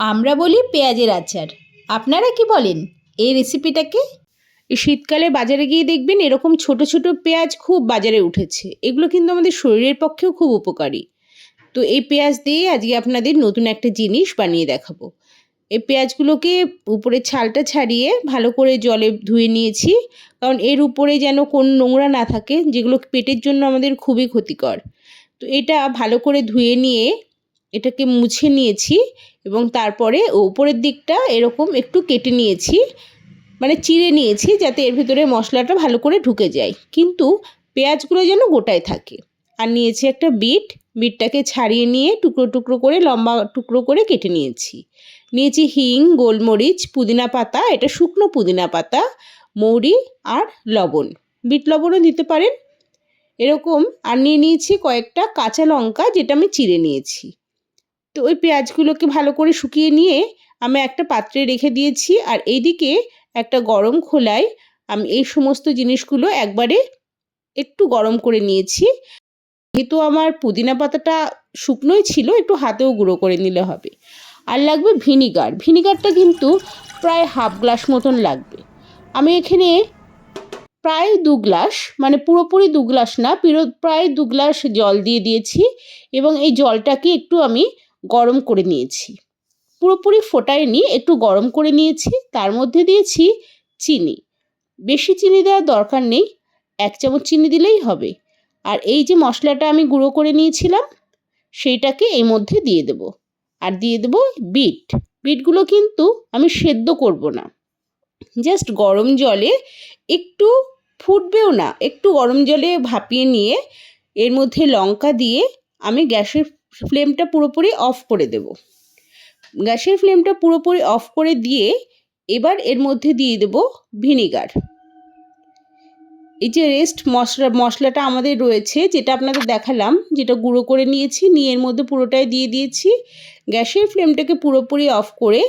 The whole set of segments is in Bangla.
আমরা বলি পেঁয়াজের আচার। আপনারা কি বলেন? এই রেসিপিটাকে শীতকালে বাজারে গিয়ে দেখবেন এরকম ছোট ছোট পেঁয়াজ খুব বাজারে উঠেছে। এগুলো কিন্তু আমাদের শরীরের পক্ষেও খুব উপকারী। তো এই পেঁয়াজ দিয়ে আজকে আপনাদের নতুন একটা জিনিস বানিয়ে দেখাবো। এই পেঁয়াজগুলোকে উপরে ছালটা ছাড়িয়ে ভালো করে জলে ধুয়ে নিয়েছি। কারণ এর উপরে যেন কোন নোংরা না থাকে, যেগুলো পেটের জন্য আমাদের খুবই ক্ষতিকর। তো এটা ভালো করে ধুয়ে নিয়ে এটাকে মুছে নিয়েছি এবং তারপরে উপরের দিকটা এরকম একটু কেটে নিয়েছি মানে চিড়ে নিয়েছি যাতে এর ভিতরে মশলাটা ভালো করে ঢুকে যায়। কিন্তু পেঁয়াজগুলো যেন গোটায় থাকে। আর নিয়েছি একটা বিট, বিটটাকে ছাড়িয়ে নিয়ে টুকরো টুকরো করে, লম্বা টুকরো করে কেটে নিয়েছি। নিয়েছি হিং, গোলমরিচ, পুদিনা পাতা, এটা শুকনো পুদিনা পাতা, মৌরি আর লবণ। বিট লবণও দিতে পারেন। এরকম। আর নিয়ে নিয়েছি কয়েকটা কাঁচা লঙ্কা যেটা আমি চিড়ে নিয়েছি। তো ওই পেঁয়াজগুলোকে ভালো করে শুকিয়ে নিয়ে আমি একটা পাত্রে রেখে দিয়েছি। আর এইদিকে একটা গরম খোলায় আমি এই সমস্ত জিনিসগুলো একবারে একটু গরম করে নিয়েছি। যেহেতু আমার পুদিনা পাতাটা শুকনোই ছিল, একটু হাতেও গুঁড়ো করে নিলে হবে। আর লাগবে ভিনিগার। ভিনিগারটা কিন্তু প্রায় হাফ গ্লাস মতন লাগবে। আমি এখানে প্রায় দু গ্লাস মানে পুরোপুরি দু গ্লাস না প্রায় দু গ্লাস জল দিয়ে দিয়েছি। এবং এই জলটাকে একটু আমি গরম করে নিয়েছি। পুরোপুরি ফোটায়নি, একটু গরম করে নিয়েছি, তার মধ্যে দিয়েছি চিনি। বেশি চিনি দেওয়ার দরকার নেই, এক চামচ চিনি দিলেই হবে। আর এই যে মশলাটা আমি গুঁড়ো করে নিয়েছিলাম, সেইটাকে এই মধ্যে দিয়ে দেব। আর দিয়ে দেব বিট। বিটগুলো কিন্তু আমি সেদ্ধ করব না। জাস্ট গরম জলে একটু ফুটবেও না, একটু গরম জলে ভাপিয়ে নিয়ে এর মধ্যে লঙ্কা দিয়ে আমি গ্যাসের ফ্লেমটা পুরোপুরি অফ করে দেব। গ্যাসের ফ্লেমটা পুরোপুরি অফ করে দিয়ে এবার এর মধ্যে দিয়ে দেব ভিনিগার। এই যে রেস্ট মশলা, মশলাটা আমাদের রয়েছে, যেটা আপনাদের দেখালাম, যেটা গুঁড়ো করে নিয়েছি, নিয়ে এর মধ্যে পুরোটাই দিয়ে দিয়েছি। গ্যাসের ফ্লেমটাকে পুরোপুরি অফ করে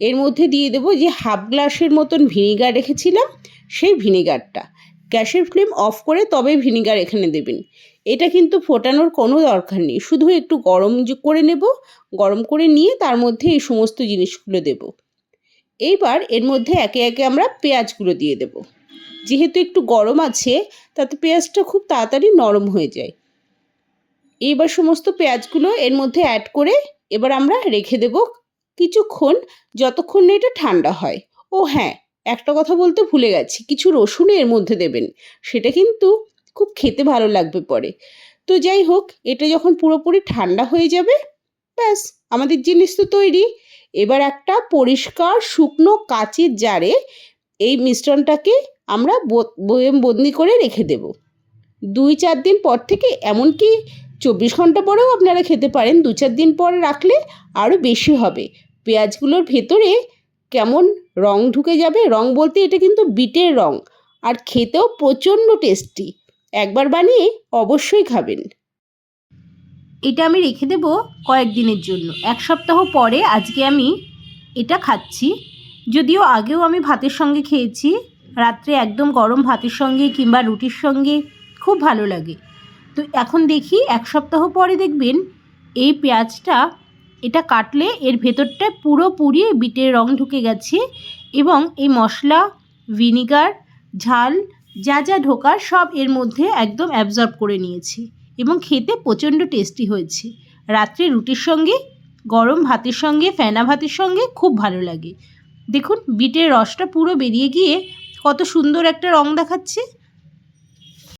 এর মধ্যে দিয়ে দেবো যে হাফ গ্লাসের মতন ভিনিগার রেখেছিলাম, সেই ভিনিগারটা। গ্যাসের ফ্লেম অফ করে তবে ভিনিগার এখানে দেবেন। এটা কিন্তু ফোটানোর কোনো দরকার নেই। শুধু একটু গরম করে নেব, গরম করে নিয়ে তার মধ্যে এই সমস্ত জিনিসগুলো দেব। এইবার এর মধ্যে একে একে আমরা পেঁয়াজগুলো দিয়ে দেব। যেহেতু একটু গরম আছে, তাতে পেঁয়াজটা খুব তাড়াতাড়ি নরম হয়ে যায়। এইবার সমস্ত পেঁয়াজগুলো এর মধ্যে অ্যাড করে এবার আমরা রেখে দেব কিছুক্ষণ, যতক্ষণ না এটা ঠান্ডা হয়। ও হ্যাঁ একটা কথা বলতে ভুলে গেছি, কিছু রসুন এর মধ্যে দেবেন, সেটা কিন্তু খুব খেতে ভালো লাগবে পরে। তো যাই হোক, এটা যখন পুরোপুরি ঠান্ডা হয়ে যাবে, ব্যাস, আমাদের জিনিস তো তৈরি। এবার একটা পরিষ্কার শুকনো কাচের জারে এই মিশ্রণটাকে আমরা বয়েম বন্দি করে রেখে দেব। দুই চার দিন পর থেকে, এমনকি চব্বিশ ঘণ্টা পরেও আপনারা খেতে পারেন, দু চার দিন পরে রাখলে আরও বেশি হবে। পেঁয়াজগুলোর ভেতরে কেমন রং ঢুকে যাবে। রং বলতে এটা কিন্তু বিটের রং। আর খেতেও প্রচণ্ড টেস্টি একবার বানিয়ে অবশ্যই খাবেন। এটা আমি রেখে দেব কয়েকদিনের জন্য। এক সপ্তাহ পরে আজকে আমি এটা খাচ্ছি। যদিও আগেও আমি ভাতের সঙ্গে খেয়েছি। রাত্রে একদম গরম ভাতের সঙ্গে কিংবা রুটির সঙ্গে খুব ভালো লাগে। তো এখন দেখি, এক সপ্তাহ পরে দেখবেন এই পেঁয়াজটা এটা কাটলে এর ভেতরটা পুরোপুরি বিটের রং ঢুকে গেছে এবং এই মশলা, ভিনিগার, ঝাল, যা যা ঢোকার সব এর মধ্যে একদম অ্যাবজর্ব করে নিয়েছে এবং খেতে প্রচণ্ড টেস্টি হয়েছে। রাত্রে রুটির সঙ্গে, গরম ভাতের সঙ্গে, ফেনা ভাতের সঙ্গে খুব ভালো লাগে। দেখুন, বিটের রসটা পুরো বেরিয়ে গিয়ে কত সুন্দর একটা রং দেখাচ্ছে।